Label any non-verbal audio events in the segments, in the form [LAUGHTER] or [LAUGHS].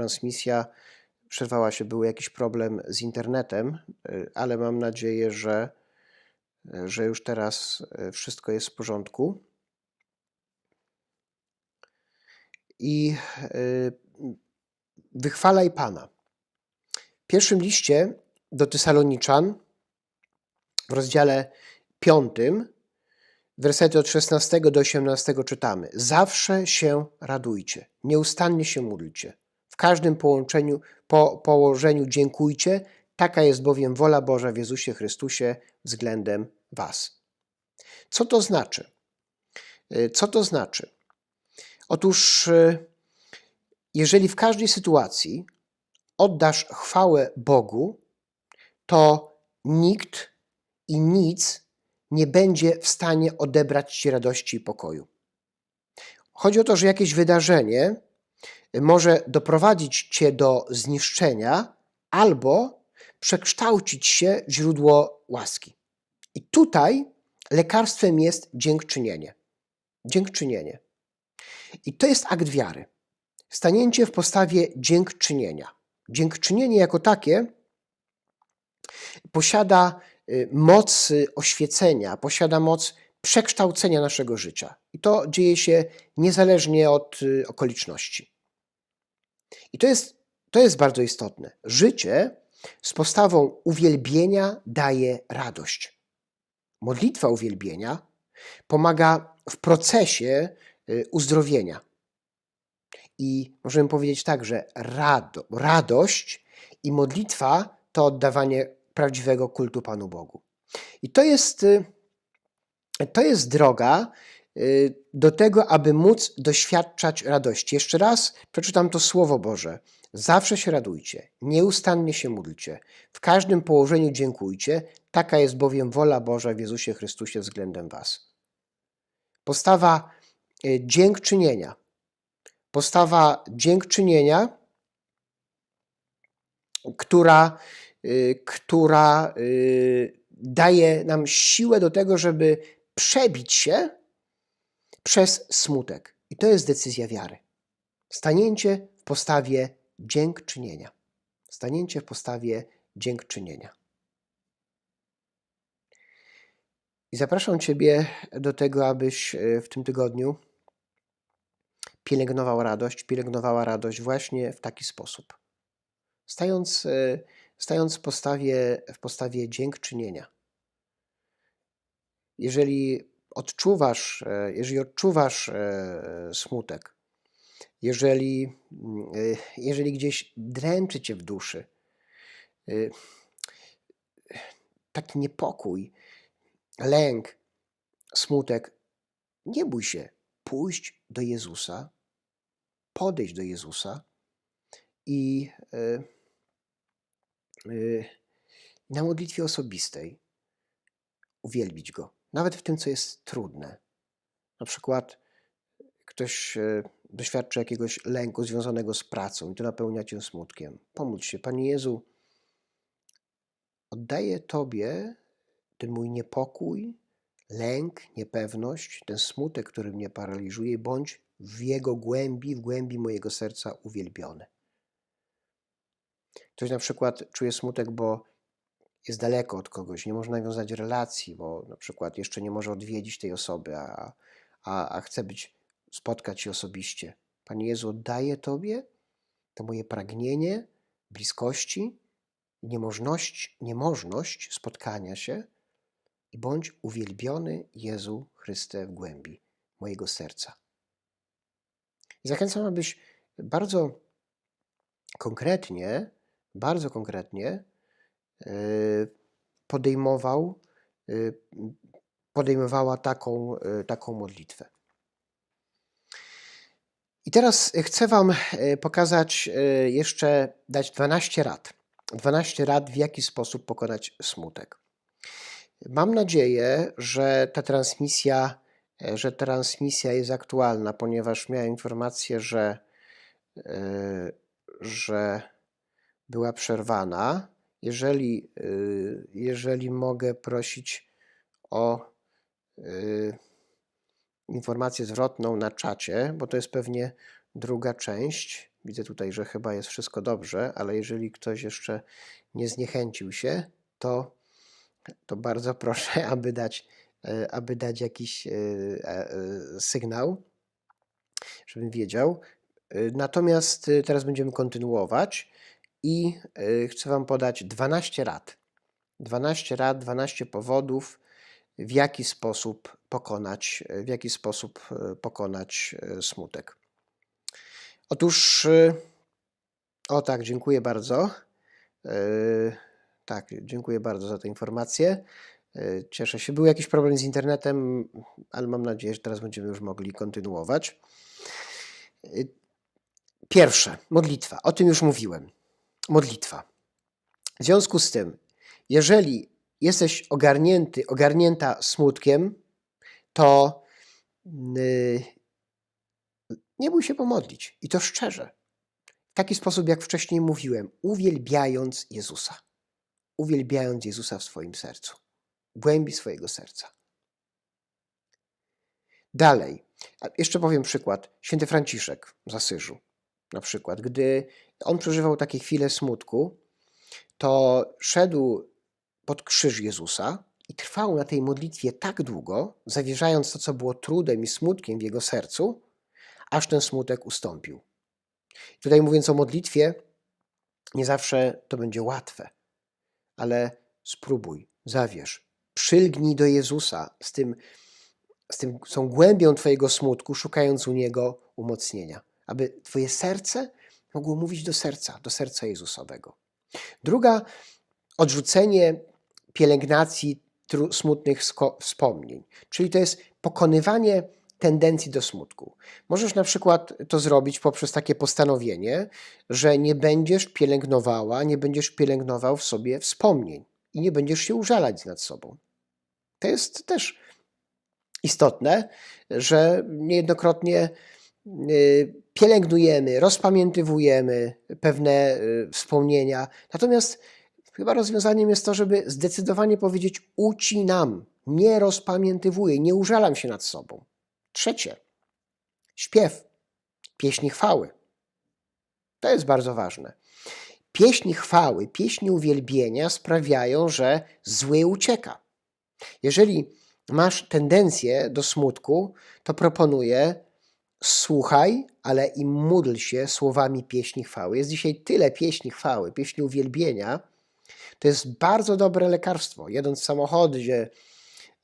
transmisja przerwała się, był jakiś problem z internetem, y, ale mam nadzieję, że, że już teraz y, wszystko jest w porządku. I y, wychwalaj Pana. W pierwszym liście do Tysaloniczan w rozdziale 5, wersety od 16 do 18 czytamy: Zawsze się radujcie, nieustannie się módlcie, każdym połączeniu, po, położeniu dziękujcie, taka jest bowiem wola Boża w Jezusie Chrystusie względem Was. Co to znaczy? Y, Co to znaczy? Otóż, y, jeżeli w każdej sytuacji oddasz chwałę Bogu, to nikt i nic nie będzie w stanie odebrać ci radości i pokoju. Chodzi o to, że jakieś wydarzenie może doprowadzić cię do zniszczenia albo przekształcić się w źródło łaski. I tutaj lekarstwem jest dziękczynienie. Dziękczynienie. I to jest akt wiary. Stanięcie w postawie dziękczynienia. Dziękczynienie jako takie posiada y, moc y, oświecenia, posiada moc przekształcenia naszego życia. I to dzieje się niezależnie od y, okoliczności. I to jest, to jest bardzo istotne. Życie z postawą uwielbienia daje radość. Modlitwa uwielbienia pomaga w procesie uzdrowienia. I możemy powiedzieć tak, że rado, radość i modlitwa to oddawanie prawdziwego kultu Panu Bogu. I to jest, y, to jest droga y, do tego, aby móc doświadczać radości. Jeszcze raz przeczytam to Słowo Boże. Zawsze się radujcie, nieustannie się módlcie, w każdym położeniu dziękujcie, taka jest bowiem wola Boża w Jezusie Chrystusie względem Was. Postawa y, dziękczynienia. Postawa dziękczynienia, która Y, która y, daje nam siłę do tego, żeby przebić się przez smutek. I to jest decyzja wiary. Stanięcie w postawie dziękczynienia. Stanięcie w postawie dziękczynienia. I zapraszam Ciebie do tego, abyś y, w tym tygodniu pielęgnował radość, pielęgnowała radość właśnie w taki sposób. Stając stając w postawie, w postawie dziękczynienia. Jeżeli odczuwasz, e, jeżeli odczuwasz e, smutek, jeżeli, e, jeżeli gdzieś dręczy cię w duszy, taki niepokój, lęk, smutek, nie bój się pójść do Jezusa, podejść do Jezusa i na modlitwie osobistej uwielbić Go, nawet w tym, co jest trudne. Na przykład ktoś e, doświadczy jakiegoś lęku związanego z pracą i to napełnia cię smutkiem. Pomódl się, Panie Jezu, oddaję Tobie ten mój niepokój, lęk, niepewność, ten smutek, który mnie paraliżuje, bądź w jego głębi, w głębi mojego serca uwielbiony. Ktoś na przykład czuje smutek, bo jest daleko od kogoś, nie może nawiązać relacji, bo na przykład jeszcze nie może odwiedzić tej osoby, a, a, a chce być, spotkać się osobiście. Panie Jezu, oddaję Tobie to moje pragnienie bliskości niemożność, niemożność spotkania się i bądź uwielbiony Jezu Chryste w głębi mojego serca. I zachęcam, abyś bardzo konkretnie bardzo konkretnie podejmował, e, podejmowała taką, e, taką modlitwę. I teraz chcę Wam pokazać jeszcze, dać 12 rad. 12 rad, w jaki sposób pokonać smutek. Mam nadzieję, że ta transmisja, że transmisja jest aktualna, ponieważ miałem informację, że, że była przerwana. Jeżeli, y, jeżeli mogę prosić o y, informację zwrotną na czacie, bo to jest pewnie druga część. Widzę tutaj, że chyba jest wszystko dobrze, ale jeżeli ktoś jeszcze nie zniechęcił się, to, to bardzo [LAUGHS] proszę, aby dać, e, aby dać jakiś e, e, sygnał, żebym wiedział. Natomiast teraz będziemy kontynuować i e, chcę Wam podać 12 rad. 12 rad, 12 powodów, w jaki sposób pokonać, w jaki sposób e, pokonać e, smutek. Otóż, o tak, dziękuję bardzo. Tak, dziękuję bardzo za tę informację. E, Cieszę się. Był jakiś problem z internetem, ale mam nadzieję, że teraz będziemy już mogli kontynuować. Pierwsze, modlitwa. O tym już mówiłem. Modlitwa. W związku z tym, jeżeli jesteś ogarnięty, ogarnięta smutkiem, to y, nie bój się pomodlić i to szczerze. W taki sposób, jak wcześniej mówiłem, uwielbiając Jezusa. Uwielbiając Jezusa w swoim sercu, w głębi swojego serca. Dalej, jeszcze powiem przykład. Święty Franciszek z Asyżu, na przykład, gdy on przeżywał takie chwile smutku, to szedł pod krzyż Jezusa i trwał na tej modlitwie tak długo, zawierzając to, co było trudem i smutkiem w jego sercu, aż ten smutek ustąpił. Tutaj mówiąc o modlitwie, nie zawsze to będzie łatwe, ale spróbuj, zawierz, przylgnij do Jezusa z tym, z tym tą głębią Twojego smutku, szukając u Niego umocnienia, aby Twoje serce mogło mówić do serca, do serca Jezusowego. Druga, odrzucenie pielęgnacji smutnych wspomnień, czyli to jest pokonywanie tendencji do smutku. Możesz na przykład to zrobić poprzez takie postanowienie, że nie będziesz pielęgnowała, nie będziesz pielęgnował w sobie wspomnień i nie będziesz się użalać nad sobą. To jest też istotne, że niejednokrotnie y, pielęgnujemy, rozpamiętywujemy pewne y, wspomnienia. Natomiast chyba rozwiązaniem jest to, żeby zdecydowanie powiedzieć: ucinam, nie rozpamiętywuję, nie użalam się nad sobą. Trzecie, śpiew, pieśni chwały. To jest bardzo ważne. Pieśni chwały, pieśni uwielbienia sprawiają, że zły ucieka. Jeżeli masz tendencję do smutku, to proponuję słuchaj, ale i módl się słowami pieśni chwały. Jest dzisiaj tyle pieśni chwały, pieśni uwielbienia. To jest bardzo dobre lekarstwo. Jedąc w samochodzie,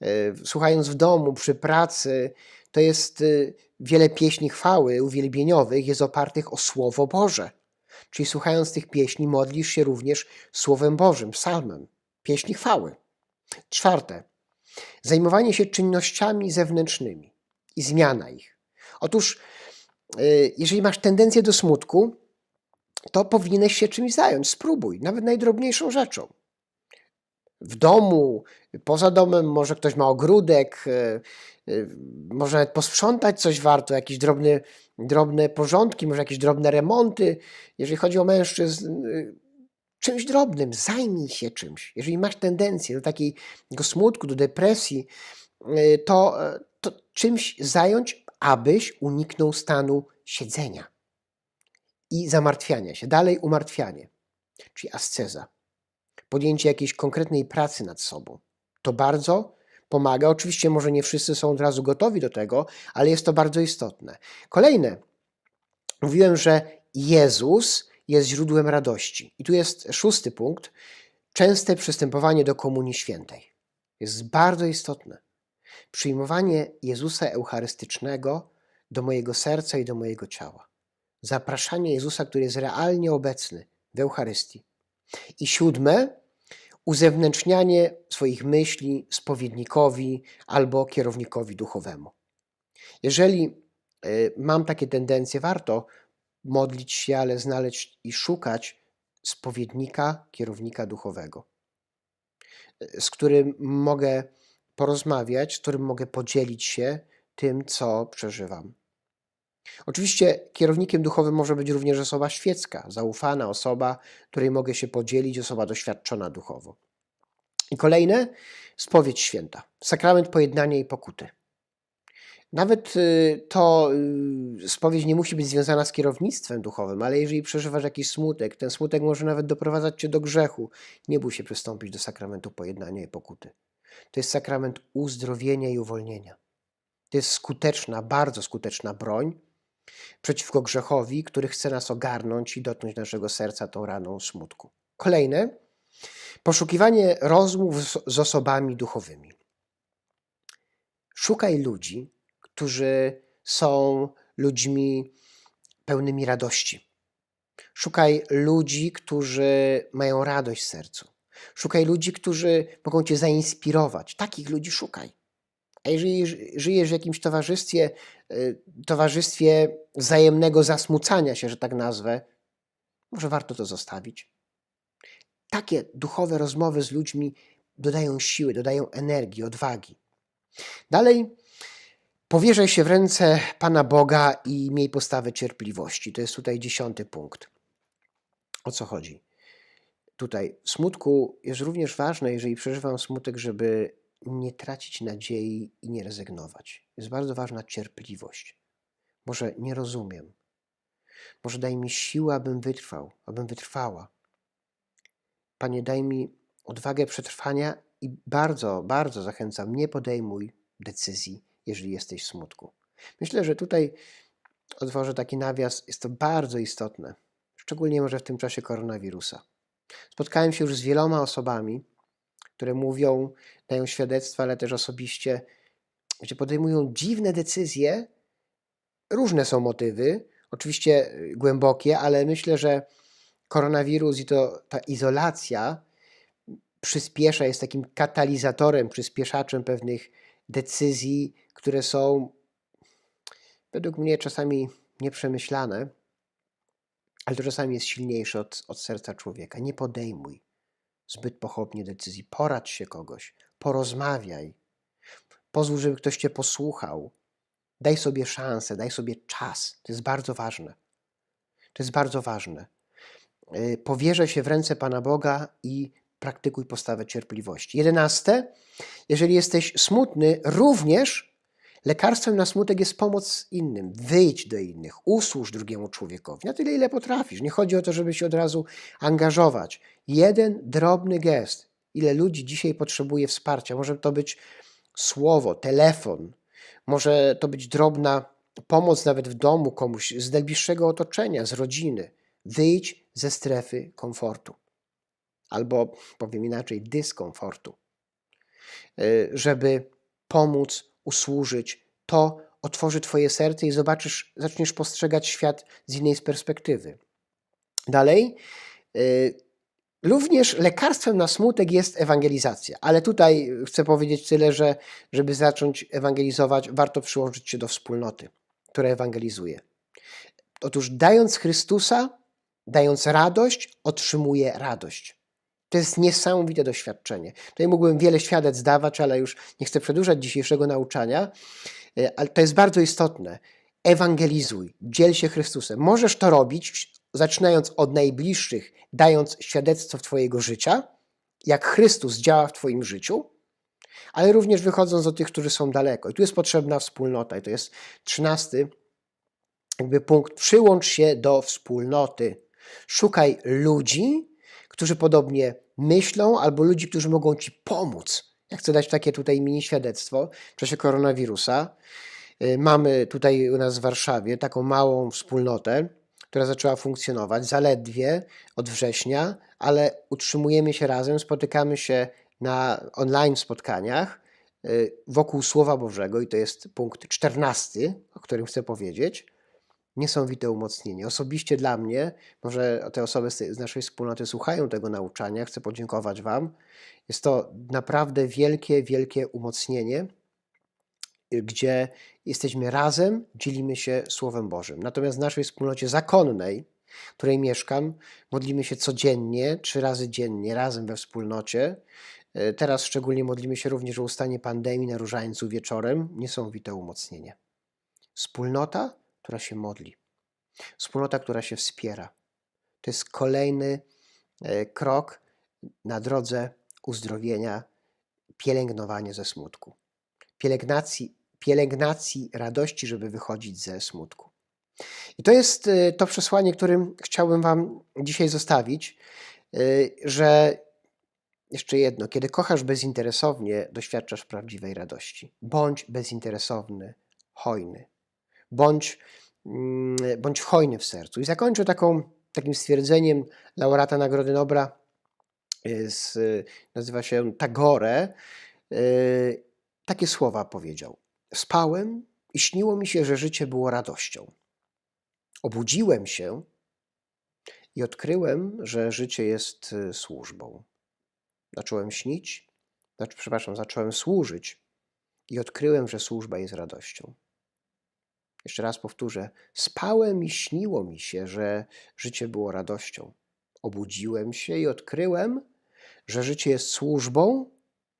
e, słuchając w domu, przy pracy, to jest e, wiele pieśni chwały uwielbieniowych jest opartych o Słowo Boże. Czyli słuchając tych pieśni modlisz się również Słowem Bożym, psalmem, pieśni chwały. Czwarte, zajmowanie się czynnościami zewnętrznymi i zmiana ich. Otóż, y, jeżeli masz tendencję do smutku, to powinieneś się czymś zająć. Spróbuj, nawet najdrobniejszą rzeczą. W domu, poza domem, może ktoś ma ogródek, y, y, może nawet posprzątać coś warto, jakieś drobne, drobne porządki, może jakieś drobne remonty. Jeżeli chodzi o mężczyzn, czymś drobnym, zajmij się czymś. Jeżeli masz tendencję do takiego smutku, do depresji, to, to czymś zająć, abyś uniknął stanu siedzenia i zamartwiania się. Dalej umartwianie, czyli asceza. Podjęcie jakiejś konkretnej pracy nad sobą. To bardzo pomaga. Oczywiście może nie wszyscy są od razu gotowi do tego, ale jest to bardzo istotne. Kolejne. Mówiłem, że Jezus jest źródłem radości. I tu jest szósty punkt. Częste przystępowanie do Komunii Świętej. Jest bardzo istotne. Przyjmowanie Jezusa Eucharystycznego do mojego serca i do mojego ciała. Zapraszanie Jezusa, który jest realnie obecny w Eucharystii. I siódme, uzewnętrznianie swoich myśli spowiednikowi albo kierownikowi duchowemu. Jeżeli y, mam takie tendencje, warto modlić się, ale znaleźć i szukać spowiednika, kierownika duchowego, y, z którym mogę porozmawiać, z którym mogę podzielić się tym, co przeżywam. Oczywiście kierownikiem duchowym może być również osoba świecka, zaufana osoba, której mogę się podzielić, osoba doświadczona duchowo. I kolejne, spowiedź święta, sakrament pojednania i pokuty. Nawet y, to y, spowiedź nie musi być związana z kierownictwem duchowym, ale jeżeli przeżywasz jakiś smutek, ten smutek może nawet doprowadzać cię do grzechu. Nie bój się przystąpić do sakramentu pojednania i pokuty. To jest sakrament uzdrowienia i uwolnienia. To jest skuteczna, bardzo skuteczna broń przeciwko grzechowi, który chce nas ogarnąć i dotknąć naszego serca tą raną smutku. Kolejne, poszukiwanie rozmów z, osobami duchowymi. Szukaj ludzi, którzy są ludźmi pełnymi radości. Szukaj ludzi, którzy mają radość w sercu. Szukaj ludzi, którzy mogą cię zainspirować. Takich ludzi szukaj. A jeżeli ży- żyjesz w jakimś towarzystwie, y, towarzystwie wzajemnego zasmucania się, że tak nazwę, może warto to zostawić. Takie duchowe rozmowy z ludźmi dodają siły, dodają energii, odwagi. Dalej, powierzaj się w ręce Pana Boga i miej postawę cierpliwości. To jest tutaj dziesiąty punkt. O co chodzi? Tutaj smutku jest również ważne, jeżeli przeżywam smutek, żeby nie tracić nadziei i nie rezygnować. Jest bardzo ważna cierpliwość. Może nie rozumiem. Może daj mi siłę, abym wytrwał, abym wytrwała. Panie, daj mi odwagę przetrwania i bardzo, bardzo zachęcam, nie podejmuj decyzji, jeżeli jesteś w smutku. Myślę, że tutaj otworzę taki nawias, jest to bardzo istotne, szczególnie może w tym czasie koronawirusa. Spotkałem się już z wieloma osobami, które mówią, dają świadectwa, ale też osobiście, że podejmują dziwne decyzje. Różne są motywy, oczywiście y, głębokie, ale myślę, że koronawirus i to ta izolacja przyspiesza, jest takim katalizatorem, przyspieszaczem pewnych decyzji, które są według mnie czasami nieprzemyślane, ale to czasami jest silniejsze od, od serca człowieka. Nie podejmuj zbyt pochopnie decyzji. Poradź się kogoś, porozmawiaj. Pozwól, żeby ktoś cię posłuchał. Daj sobie szansę, daj sobie czas. To jest bardzo ważne. To jest bardzo ważne. Y, Powierzę się w ręce Pana Boga i praktykuj postawę cierpliwości. Jedenaste, jeżeli jesteś smutny, również lekarstwem na smutek jest pomoc innym. Wyjdź do innych, usłuż drugiemu człowiekowi na tyle, ile potrafisz. Nie chodzi o to, żeby się od razu angażować. Jeden drobny gest. Ile ludzi dzisiaj potrzebuje wsparcia? Może to być słowo, telefon, może to być drobna pomoc nawet w domu komuś z najbliższego otoczenia, z rodziny. Wyjdź ze strefy komfortu. Albo powiem inaczej, dyskomfortu. Y, Żeby pomóc, usłużyć, to otworzy Twoje serce i zobaczysz, zaczniesz postrzegać świat z innej perspektywy. Dalej, y, Również lekarstwem na smutek jest ewangelizacja, ale tutaj chcę powiedzieć tyle, że żeby zacząć ewangelizować, warto przyłączyć się do wspólnoty, która ewangelizuje. Otóż dając Chrystusa, dając radość, otrzymuje radość. To jest niesamowite doświadczenie. Tutaj mógłbym wiele świadectw dawać, ale już nie chcę przedłużać dzisiejszego nauczania, e, ale to jest bardzo istotne. Ewangelizuj, dziel się Chrystusem. Możesz to robić, zaczynając od najbliższych, dając świadectwo Twojego życia, jak Chrystus działa w Twoim życiu, ale również wychodząc do tych, którzy są daleko. I tu jest potrzebna wspólnota. I to jest trzynasty jakby punkt. Przyłącz się do wspólnoty. Szukaj ludzi, którzy podobnie myślą, albo ludzi, którzy mogą Ci pomóc. Ja chcę dać takie tutaj mini świadectwo w czasie koronawirusa. Y, Mamy tutaj u nas w Warszawie taką małą wspólnotę, która zaczęła funkcjonować zaledwie od września, ale utrzymujemy się razem, spotykamy się na online spotkaniach y, wokół Słowa Bożego i to jest punkt czternasty, o którym chcę powiedzieć. Niesamowite umocnienie. Osobiście dla mnie, może te osoby z naszej wspólnoty słuchają tego nauczania, chcę podziękować Wam. Jest to naprawdę wielkie, wielkie umocnienie y, gdzie jesteśmy razem, dzielimy się Słowem Bożym. Natomiast w naszej wspólnocie zakonnej, w której mieszkam, modlimy się codziennie, trzy razy dziennie, razem we wspólnocie. E, Teraz szczególnie modlimy się również o ustanie pandemii na różańcu wieczorem. Niesamowite umocnienie. Wspólnota, która się modli. Wspólnota, która się wspiera. To jest kolejny e, krok na drodze uzdrowienia, pielęgnowanie ze smutku pielęgnacji, pielęgnacji radości, żeby wychodzić ze smutku. I to jest y, to przesłanie, którym chciałbym Wam dzisiaj zostawić, y, że jeszcze jedno, kiedy kochasz bezinteresownie, doświadczasz prawdziwej radości. Bądź bezinteresowny, hojny. Bądź, mm, bądź hojny w sercu. I zakończę taką, takim stwierdzeniem laureata Nagrody Nobla, y, z, nazywa się Tagore. Takie słowa powiedział. Spałem i śniło mi się, że życie było radością. Obudziłem się i odkryłem, że życie jest y, służbą. Zacząłem śnić, znaczy, przepraszam, zacząłem służyć i odkryłem, że służba jest radością. Jeszcze raz powtórzę: spałem i śniło mi się, że życie było radością. Obudziłem się i odkryłem, że życie jest służbą.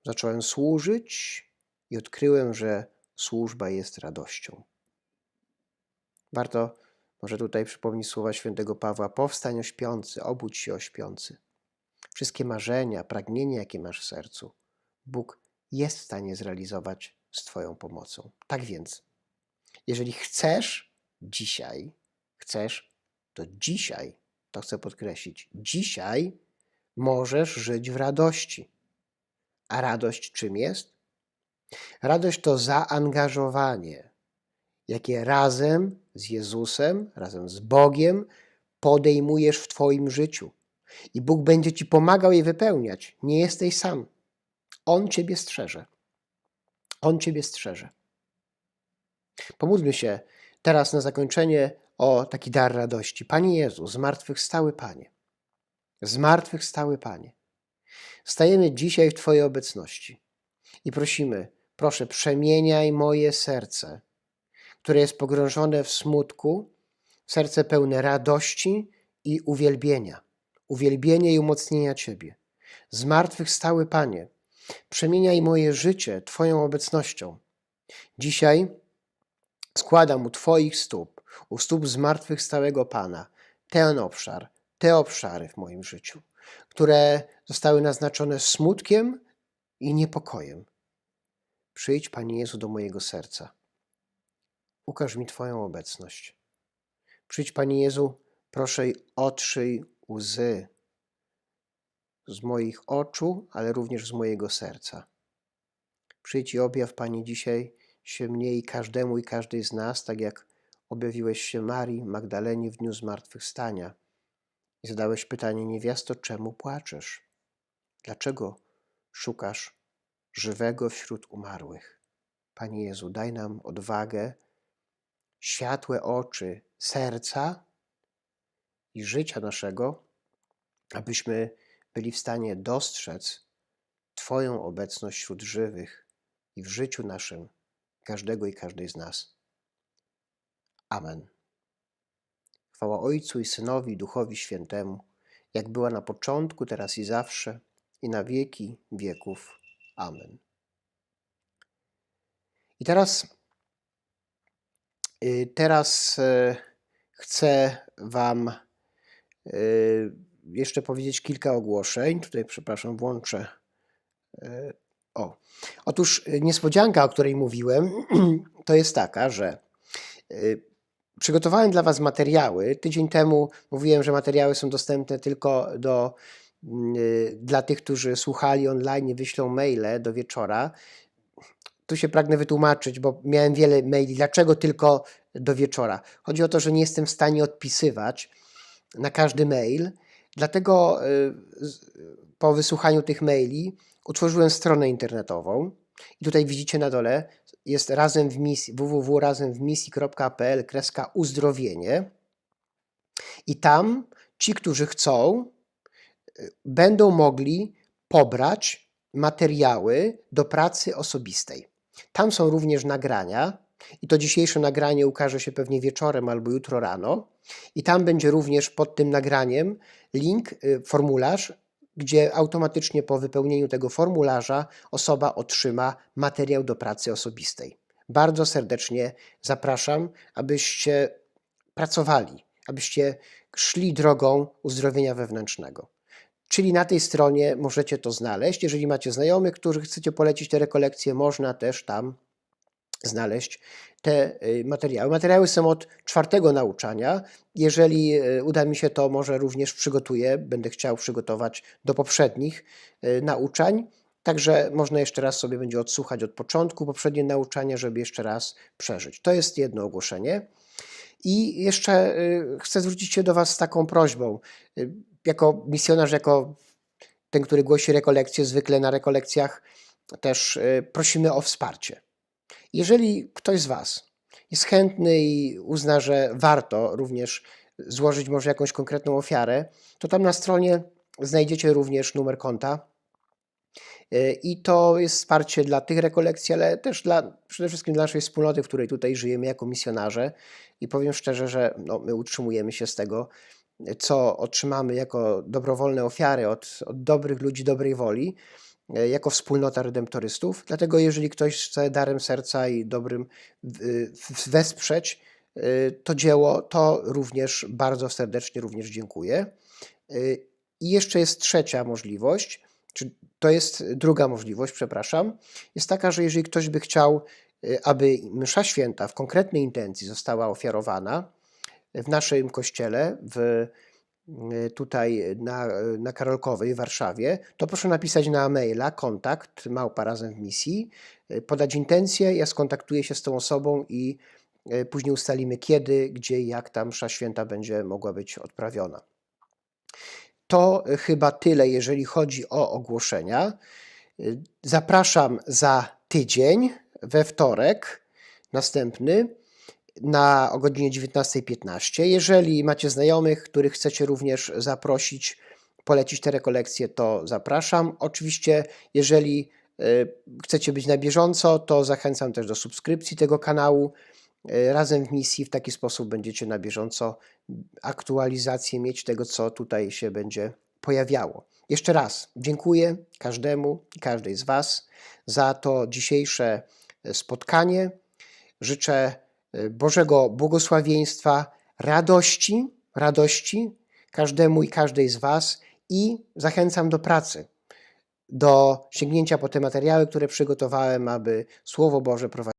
Zacząłem służyć i odkryłem, że służba jest radością. Warto może tutaj przypomnieć słowa świętego Pawła: Powstań o śpiący, obudź się o śpiący. Wszystkie marzenia, pragnienia, jakie masz w sercu, Bóg jest w stanie zrealizować z Twoją pomocą. Tak więc, jeżeli chcesz dzisiaj, chcesz, to dzisiaj, to chcę podkreślić, dzisiaj możesz żyć w radości. A radość czym jest? Radość to zaangażowanie, jakie razem z Jezusem, razem z Bogiem podejmujesz w Twoim życiu. I Bóg będzie Ci pomagał je wypełniać. Nie jesteś sam. On Ciebie strzeże. On Ciebie strzeże. Pomódlmy się teraz na zakończenie o taki dar radości. Panie Jezu, zmartwychwstały Panie, zmartwychwstały Panie, stajemy dzisiaj w Twojej obecności i prosimy, proszę, przemieniaj moje serce które jest pogrążone w smutku, serce pełne radości i uwielbienia. Uwielbienia i umocnienia Ciebie. Zmartwychwstały Panie, przemieniaj moje życie Twoją obecnością. Dzisiaj składam u Twoich stóp, u stóp zmartwychwstałego Pana, ten obszar, te obszary w moim życiu, które zostały naznaczone smutkiem i niepokojem. Przyjdź, Panie Jezu, do mojego serca. Ukaż mi Twoją obecność. Przyjdź, Panie Jezu, proszę otrzyj łzy z moich oczu, ale również z mojego serca. Przyjdź i objaw, Panie, dzisiaj się mnie i każdemu i każdej z nas, tak jak objawiłeś się Marii Magdalenie w dniu zmartwychwstania i zadałeś pytanie, niewiasto, czemu płaczesz? Dlaczego szukasz żywego wśród umarłych? Panie Jezu, daj nam odwagę, światłe oczy serca i życia naszego, abyśmy byli w stanie dostrzec Twoją obecność wśród żywych i w życiu naszym każdego i każdej z nas. Amen. Chwała Ojcu i Synowi Duchowi Świętemu, jak była na początku, teraz i zawsze, i na wieki wieków. Amen. I teraz Y, teraz y, chcę Wam y, jeszcze powiedzieć kilka ogłoszeń. Tutaj, przepraszam, włączę. O. Otóż niespodzianka, o której mówiłem, [CLEARS THROAT] to jest taka, że przygotowałem dla Was materiały. Tydzień temu mówiłem, że materiały są dostępne tylko do, dla tych, którzy słuchali online, wyślą maile do wieczora tu się pragnę wytłumaczyć, bo miałem wiele maili, dlaczego tylko do wieczora. Chodzi o to, że nie jestem w stanie odpisywać na każdy mail, dlatego po wysłuchaniu tych maili utworzyłem stronę internetową i tutaj widzicie na dole jest razem w misji www.razemwmisji.pl kreska uzdrowienie i tam ci, którzy chcą, y, będą mogli pobrać materiały do pracy osobistej. Tam są również nagrania, i to dzisiejsze nagranie ukaże się pewnie wieczorem albo jutro rano. I tam będzie również pod tym nagraniem link, y, formularz, gdzie automatycznie po wypełnieniu tego formularza osoba otrzyma materiał do pracy osobistej. Bardzo serdecznie zapraszam, abyście pracowali, abyście szli drogą uzdrowienia wewnętrznego. Czyli na tej stronie możecie to znaleźć. Jeżeli macie znajomych, których chcecie polecić te rekolekcje, można też tam znaleźć te y, materiały. Materiały są od czwartego nauczania. Jeżeli y, uda mi się, to może również przygotuję, będę chciał przygotować do poprzednich y, nauczań. Także można jeszcze raz sobie będzie odsłuchać od początku poprzednie nauczania, żeby jeszcze raz przeżyć. To jest jedno ogłoszenie. I jeszcze chcę zwrócić się do Was z taką prośbą. Jako misjonarz, jako ten, który głosi rekolekcje, zwykle na rekolekcjach też prosimy o wsparcie. Jeżeli ktoś z Was jest chętny i uzna, że warto również złożyć może jakąś konkretną ofiarę, to tam na stronie znajdziecie również numer konta. Y, I to jest wsparcie dla tych rekolekcji, ale też dla, przede wszystkim dla naszej wspólnoty, w której tutaj żyjemy jako misjonarze. I powiem szczerze, że no, my utrzymujemy się z tego, co otrzymamy jako dobrowolne ofiary od, od dobrych ludzi dobrej woli, jako wspólnota redemptorystów. Dlatego, jeżeli ktoś chce darem serca i dobrym w- wesprzeć y, to dzieło, to również bardzo serdecznie również dziękuję. I jeszcze jest trzecia możliwość, czy to jest druga możliwość, przepraszam, jest taka, że jeżeli ktoś by chciał, aby msza święta w konkretnej intencji została ofiarowana w naszym kościele, w, tutaj na, na Karolkowej w Warszawie, to proszę napisać na maila kontakt małpa razem w misji, y, podać intencję, ja skontaktuję się z tą osobą i y, później ustalimy kiedy, gdzie i jak ta msza święta będzie mogła być odprawiona. To chyba tyle, jeżeli chodzi o ogłoszenia. Zapraszam za tydzień, we wtorek, następny, na o godzinie 19.15. Jeżeli macie znajomych, których chcecie również zaprosić, polecić te rekolekcje, to zapraszam. Oczywiście, jeżeli y, chcecie być na bieżąco, to zachęcam też do subskrypcji tego kanału. Y, Razem w misji w taki sposób będziecie na bieżąco aktualizację mieć tego, co tutaj się będzie pojawiało. Jeszcze raz dziękuję każdemu i każdej z Was za to dzisiejsze e, spotkanie. Życzę Bożego błogosławieństwa, radości, radości każdemu i każdej z Was i zachęcam do pracy, do sięgnięcia po te materiały, które przygotowałem, aby Słowo Boże prowadzić.